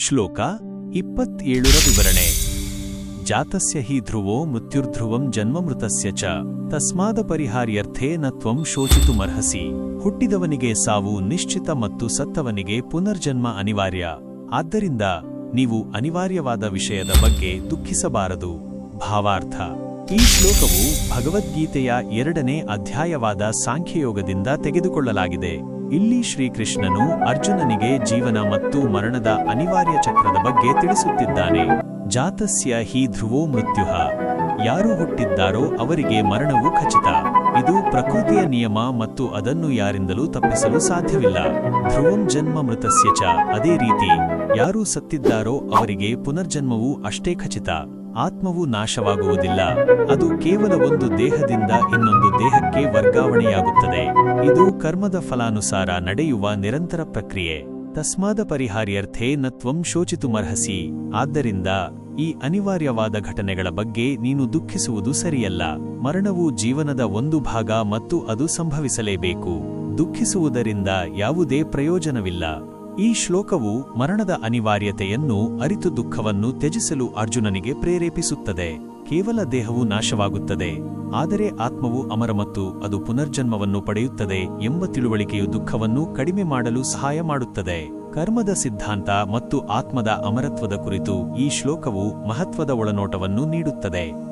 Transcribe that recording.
ಶ್ಲೋಕ ಇಪ್ಪತ್ತೇಳರ ವಿವರಣೆ. ಜಾತಸ್ಯ ಹಿ ಧ್ರುವೋ ಮೃತ್ಯುರ್ಧ್ರುವಂ ಜನ್ಮಮೃತಸ್ಯ ಚ. ತಸ್ಮಾದ ಪರಿಹಾರ್ಯರ್ಥೇ ನ ತ್ವಂ ಶೋಚಿತುಮರ್ಹಸಿ ಹುಟ್ಟಿದವನಿಗೆ ಸಾವು ನಿಶ್ಚಿತ ಮತ್ತು ಸತ್ತವನಿಗೆ ಪುನರ್ಜನ್ಮ ಅನಿವಾರ್ಯ. ಆದ್ದರಿಂದ ನೀವು ಅನಿವಾರ್ಯವಾದ ವಿಷಯದ ಬಗ್ಗೆ ದುಃಖಿಸಬಾರದು. ಭಾವಾರ್ಥ. ಈ ಶ್ಲೋಕವು ಭಗವದ್ಗೀತೆಯ ಎರಡನೇ ಅಧ್ಯಾಯವಾದ ಸಾಂಖ್ಯಯೋಗದಿಂದ ತೆಗೆದುಕೊಳ್ಳಲಾಗಿದೆ. ಇಲ್ಲಿ ಶ್ರೀಕೃಷ್ಣನು ಅರ್ಜುನನಿಗೆ ಜೀವನ ಮತ್ತು ಮರಣದ ಅನಿವಾರ್ಯ ಚಕ್ರದ ಬಗ್ಗೆ ತಿಳಿಸುತ್ತಿದ್ದಾನೆ. ಜಾತಸ್ಯ ಹಿ ಧ್ರುವೋ ಮೃತ್ಯುಹ. ಯಾರು ಹುಟ್ಟಿದ್ದಾರೋ ಅವರಿಗೆ ಮರಣವು ಖಚಿತ. ಇದು ಪ್ರಕೃತಿಯ ನಿಯಮ ಮತ್ತು ಅದನ್ನು ಯಾರಿಂದಲೂ ತಪ್ಪಿಸಲು ಸಾಧ್ಯವಿಲ್ಲ. ಧ್ರುವಂ ಜನ್ಮ ಮೃತಸ್ಯ ಚ. ಅದೇ ರೀತಿ, ಯಾರು ಸತ್ತಿದ್ದಾರೋ ಅವರಿಗೆ ಪುನರ್ಜನ್ಮವೂ ಅಷ್ಟೇ ಖಚಿತ. ಆತ್ಮವು ನಾಶವಾಗುವುದಿಲ್ಲ. ಅದು ಕೇವಲ ಒಂದು ದೇಹದಿಂದ ಇನ್ನೊಂದು ದೇಹಕ್ಕೆ ವರ್ಗಾವಣೆಯಾಗುತ್ತದೆ. ಇದು ಕರ್ಮದ ಫಲಾನುಸಾರ ನಡೆಯುವ ನಿರಂತರ ಪ್ರಕ್ರಿಯೆ. ತಸ್ಮಾದ ಪರಿಹಾರ್ಯರ್ಥೇ ನತ್ವಂ ಶೋಚಿತು ಶೋಚಿತುಮರ್ಹಸಿ. ಆದ್ದರಿಂದ ಈ ಅನಿವಾರ್ಯವಾದ ಘಟನೆಗಳ ಬಗ್ಗೆ ನೀನು ದುಃಖಿಸುವುದು ಸರಿಯಲ್ಲ. ಮರಣವು ಜೀವನದ ಒಂದು ಭಾಗ ಮತ್ತು ಅದು ಸಂಭವಿಸಲೇಬೇಕು. ದುಃಖಿಸುವುದರಿಂದ ಯಾವುದೇ ಪ್ರಯೋಜನವಿಲ್ಲ. ಈ ಶ್ಲೋಕವು ಮರಣದ ಅನಿವಾರ್ಯತೆಯನ್ನು, ಅರಿತು ದುಃಖವನ್ನು ತ್ಯಜಿಸಲು ಅರ್ಜುನನಿಗೆ ಪ್ರೇರೇಪಿಸುತ್ತದೆ. ಕೇವಲ ದೇಹವು ನಾಶವಾಗುತ್ತದೆ. ಆದರೆ ಆತ್ಮವು ಅಮರ ಮತ್ತು ಅದು ಪುನರ್ಜನ್ಮವನ್ನು ಪಡೆಯುತ್ತದೆ ಎಂಬ ತಿಳುವಳಿಕೆಯು ದುಃಖವನ್ನು ಕಡಿಮೆ ಮಾಡಲು ಸಹಾಯ ಮಾಡುತ್ತದೆ. ಕರ್ಮದ ಸಿದ್ಧಾಂತ ಮತ್ತು ಆತ್ಮದ ಅಮರತ್ವದ ಕುರಿತು ಈ ಶ್ಲೋಕವು ಮಹತ್ವದ ಒಳನೋಟವನ್ನು ನೀಡುತ್ತದೆ.